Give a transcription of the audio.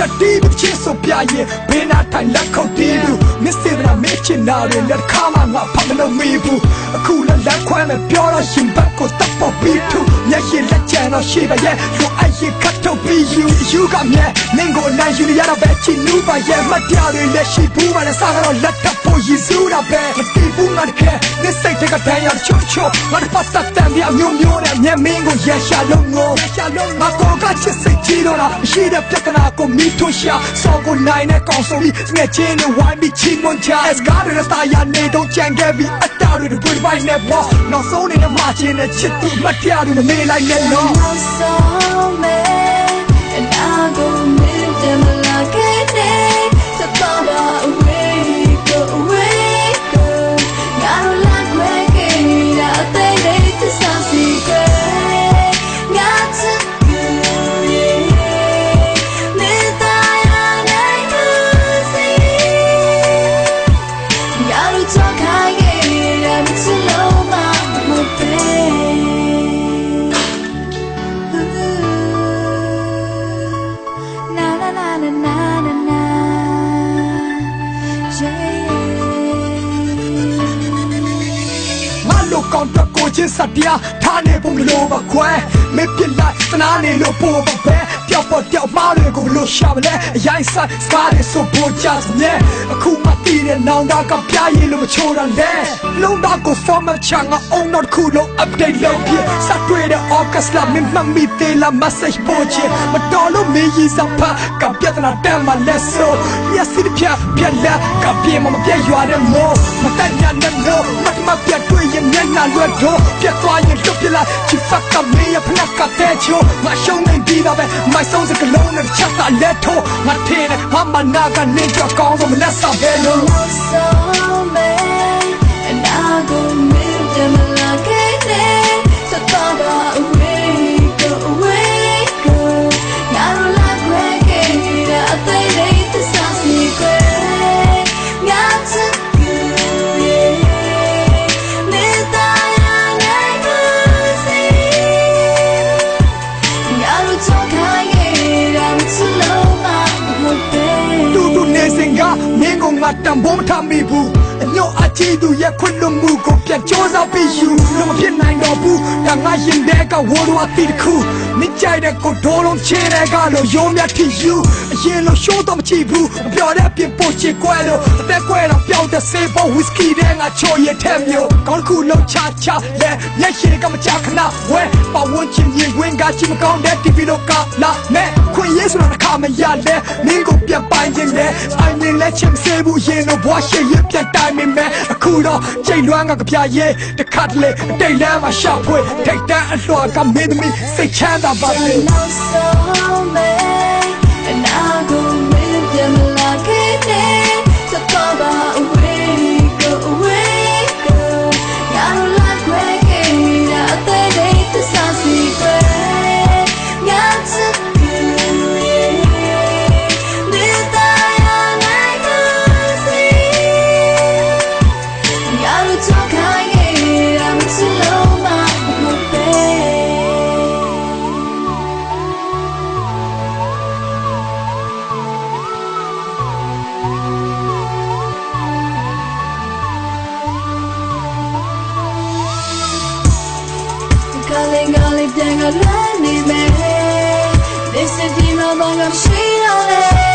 တတိပချစ်ဆိုပြရင်ဘင်းနာထိုင်လက်ခုပ်တီးသူမစ္စတေနာမေချင်နာတွေလက်ခါမှငါဖတ်မလို့မေးဘူးအခုလည်းလက်ခွဲနဲ့ပြောတော့ရှင်ဘက်ကိုတပ်ပေါ်ပြီးသူမျက်ရည်လက်ချမ်းတော့ရှိပါရဲ့လူအရင်ခတ်ထုတ်ပြီးယူယူကမြဲနင်းကိုနိုင်ယူရတော့ပဲချီနူးပါရဲ့မတရားတွေလက်ရှိဘူးပါနဲ့စားကတော့လက်ထပ်ဖို့ရည်စူးတာပဲမတီးဘူးငါတကယ်နေစိတ်တကတန်းရချွတ်ချွတ်ငါတပတ်သက်တမ်း ပြမျိုးမျိုးနဲ့မျက်မင်းကိုရရှာလုံးငိုရရှာလုံးငါကိုကချစ်စိတ်ကြီးတော့တာရှိတဲ့ပြဿနာကိုမီးထွန်းရှာစောကိုနိုင်နဲ့ကောင်းဆိုပြီးငဲချင်းနဲ့ဝိုင်းပြီးချီမွန်ချာ Es got it တာယာနေတော့ကြံခဲ့ပြီးအတားတွေတွေ့ပိုင်းနဲ့ဘောနောက်ဆုံးနေမှာချင်းနဲ့ချစ်သူမတရားတွေမေးလိုက်နဲ့နော် လိုကောင်းတော့ကိုချင်းစတရားထားနေဖို့မလိုပါခွဲမေပြစ်လိုက်သနာနေလို့ပို့ပါပဲပျောက်ပေါ်ပျော က်မားတွေကိုဘလို့ရှာမလဲအရင်ဆိုင်စကားတွေဆိုပေါ်ကြစနေအခုမှတည်တဲ့နောင်တကပြရည်လို့မချိုးတာလဲလုံးသားကို format ချငါ own not cool လို့ update လုပ်ပြစတွေ့တဲ့ orchestra မင်းမမီသေးလား message ပေါ်ချင်မတော်လို့မင်းကြီးစဖတ်ကပြဿနာတမ်းမှလက်ဆိုရစီပြပြလက်ကပြေမမပြရွာတဲ့မို့မတတ်ညာနဲ့လို့မတ်မပြတွေ့ရင်မျက်နှာလွတ်တော့ပြတ်သွားရင်လွတ်ပြလိုက်ချစ်ဖတ်ကမေးရဖနက်ကတဲ့ချိုငါရှုံး နေပြီးသားပဲမိုက်ဆုံးစကလုံးနဲ့ချက်တာလက်ထိုးငါထဲနဲ့ဟာမနာကနေကြကောင်းဆုံးမလက်ဆောင်ပဲလို့ so mad, and I go တံဖို့မထမိဘူးအညော့အချီသူရဲ့ခွင့်လွတ်မှုကိုပြန်စစားပြီးယူလို့မဖြစ်နိုင်တော့ဘူးဒါငါရင်တဲ့ကဝိုးတော်အတီတစ်ခုမကြိုက်တဲ့ကိုဒိုးလုံးချဲတဲ့ကလို့ရုံးမြတ်ထီယူအ ရင်လို့ရှိုးတော့မချီဘူးမပြောတဲ့ပြင်ပို့ချစ်ကွဲလို့အသက်ကွဲတော့ပျောက်တဲ့ဆေးပေါ်ဝီစကီတဲ့ငါချိုရတဲ့မျိုးကောင်းတစ်ခုလုံးချချလဲမျက်ရည်ကမကြခဏဝဲပဝန်းချင်ရင်ဝင်ကချင်မကောင်းတဲ့ TV လို့ကလာနဲ့ခွင့်ရေးဆိုတော့တစ်ခါမရလဲမင်းကိုပြန်ပိုင်ခြင်းလဲအိုင်နေလဲချင်စေဘူးရင်တော့ဘွားရှိရပြန်တိုင်မင်းမဲအခုတော့ချိန်လွမ်းကကြပြရဲ့တစ်ခါတလေအတိတ်လမ်းမှာရှောက်ဖွေထိတ်တန်းအလွှာကမင်းသမီးစိတ်ချမ်းသာပါစေ galip gel ölenime Ne istediğime bakıp şiale